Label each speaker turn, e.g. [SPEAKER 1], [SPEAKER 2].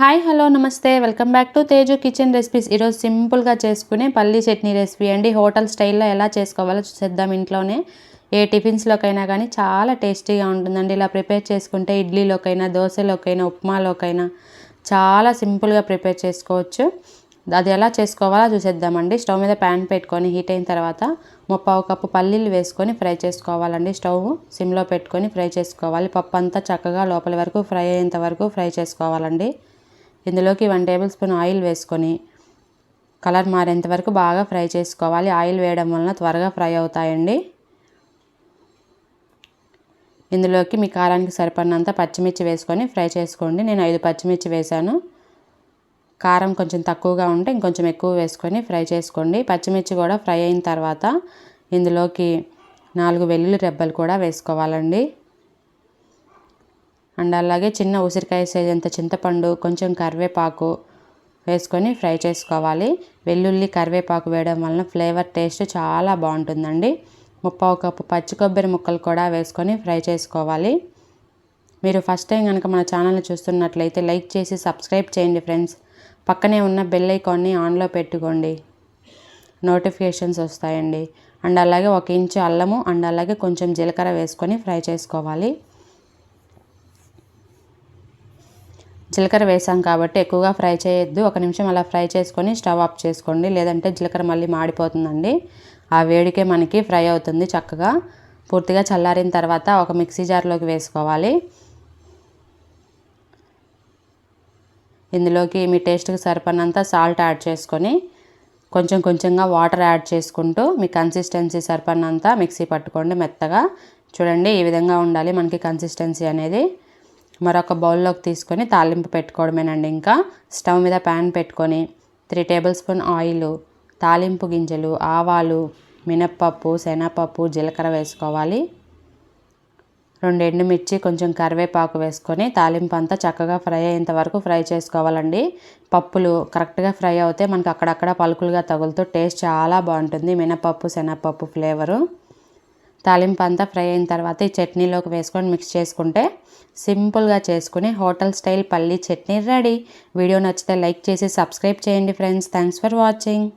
[SPEAKER 1] Hi hello నమస్తే. Welcome back to Teju kitchen recipes. ఈరోజు సింపుల్గా చేసుకునే పల్లీ చట్నీ రెసిపీ అండి. హోటల్ స్టైల్లో ఎలా చేసుకోవాలో చూసేద్దాం ఇంట్లోనే. ఏ టిఫిన్స్లోకైనా కానీ చాలా టేస్టీగా ఉంటుందండి. ఇలా ప్రిపేర్ చేసుకుంటే ఇడ్లీలోకైనా దోశలోకైనా ఉప్మాలోకైనా చాలా సింపుల్గా ప్రిపేర్ చేసుకోవచ్చు. అది ఎలా చేసుకోవాలో చూసేద్దామండి. స్టవ్ మీద ప్యాన్ పెట్టుకొని హీట్ అయిన తర్వాత ముప్పావు కప్పు పల్లీలు వేసుకొని ఫ్రై చేసుకోవాలండి. స్టవ్ సిమ్లో పెట్టుకొని ఫ్రై చేసుకోవాలి. పప్పు అంతా చక్కగా లోపల వరకు ఫ్రై అయ్యేంత వరకు ఫ్రై చేసుకోవాలండి. ఇందులోకి వన్ టేబుల్ స్పూన్ ఆయిల్ వేసుకొని కలర్ మారేంత వరకు బాగా ఫ్రై చేసుకోవాలి. ఆయిల్ వేయడం వలన త్వరగా ఫ్రై అవుతాయండి. ఇందులోకి మీ కారానికి సరిపడినంత పచ్చిమిర్చి వేసుకొని ఫ్రై చేసుకోండి. నేను ఐదు పచ్చిమిర్చి వేశాను. కారం కొంచెం తక్కువగా ఉంటే ఇంకొంచెం ఎక్కువ వేసుకొని ఫ్రై చేసుకోండి. పచ్చిమిర్చి కూడా ఫ్రై అయిన తర్వాత ఇందులోకి నాలుగు వెల్లుల్లి రెబ్బలు కూడా వేసుకోవాలండి. అండ్ అలాగే చిన్న ఉసిరికాయ సైజ్ అంత చింతపండు కొంచెం కరివేపాకు వేసుకొని ఫ్రై చేసుకోవాలి. వెల్లుల్లి కరివేపాకు వేయడం వలన ఫ్లేవర్ టేస్ట్ చాలా బాగుంటుందండి. ముప్పావు కప్పు పచ్చి కొబ్బరి ముక్కలు కూడా వేసుకొని ఫ్రై చేసుకోవాలి. మీరు ఫస్ట్ టైం కనుక మన ఛానల్ని చూస్తున్నట్లయితే లైక్ చేసి సబ్స్క్రైబ్ చేయండి ఫ్రెండ్స్ పక్కనే ఉన్న బెల్ ఐకాన్ని ఆన్లో పెట్టుకోండి. నోటిఫికేషన్స్ వస్తాయండి. అండ్ అలాగే ఒక ఇంచు అల్లము అండ్ అలాగే కొంచెం జీలకర్ర వేసుకొని ఫ్రై చేసుకోవాలి. జీలకర్ర వేసాం కాబట్టి ఎక్కువగా ఫ్రై చేయొద్దు. ఒక నిమిషం అలా ఫ్రై చేసుకొని స్టవ్ ఆఫ్ చేసుకోండి. లేదంటే జీలకర్ర మళ్ళీ మాడిపోతుందండి. ఆ వేడికే మనకి ఫ్రై అవుతుంది చక్కగా. పూర్తిగా చల్లారిన తర్వాత ఒక మిక్సీ జార్లోకి వేసుకోవాలి. ఇందులోకి మీ టేస్ట్కి సరిపడినంత సాల్ట్ యాడ్ చేసుకొని కొంచెం కొంచెంగా వాటర్ యాడ్ చేసుకుంటూ మీ కన్సిస్టెన్సీ సరిపడినంత మిక్సీ పట్టుకోండి మెత్తగా. చూడండి ఈ విధంగా ఉండాలి మనకి కన్సిస్టెన్సీ అనేది. మరొక బౌల్లోకి తీసుకొని తాలింపు పెట్టుకోవడమేనండి ఇంకా. స్టవ్ మీద ప్యాన్ పెట్టుకొని త్రీ టేబుల్ స్పూన్ ఆయిల్ తాలింపు గింజలు ఆవాలు మినప్పప్పు శనగపప్పు జీలకర్ర వేసుకోవాలి. రెండు ఎండుమిర్చి కొంచెం కరివేపాకు వేసుకొని తాలింపు అంతా చక్కగా ఫ్రై అయ్యేంత వరకు ఫ్రై చేసుకోవాలండి. పప్పులు కరెక్ట్గా ఫ్రై అవుతే మనకు అక్కడక్కడ పలుకులుగా తగులుతూ టేస్ట్ చాలా బాగుంటుంది. మినపప్పు శనగపప్పు ఫ్లేవరు. తాలింపు అంతా ఫ్రై అయిన తర్వాత ఈ చట్నీలోకి వేసుకొని మిక్స్ చేసుకుంటే సింపుల్గా చేసుకుని హోటల్ స్టైల్ పల్లీ చట్నీ రెడీ. వీడియో నచ్చితే లైక్ చేసి సబ్స్క్రైబ్ చేయండి ఫ్రెండ్స్. Thanks for watching.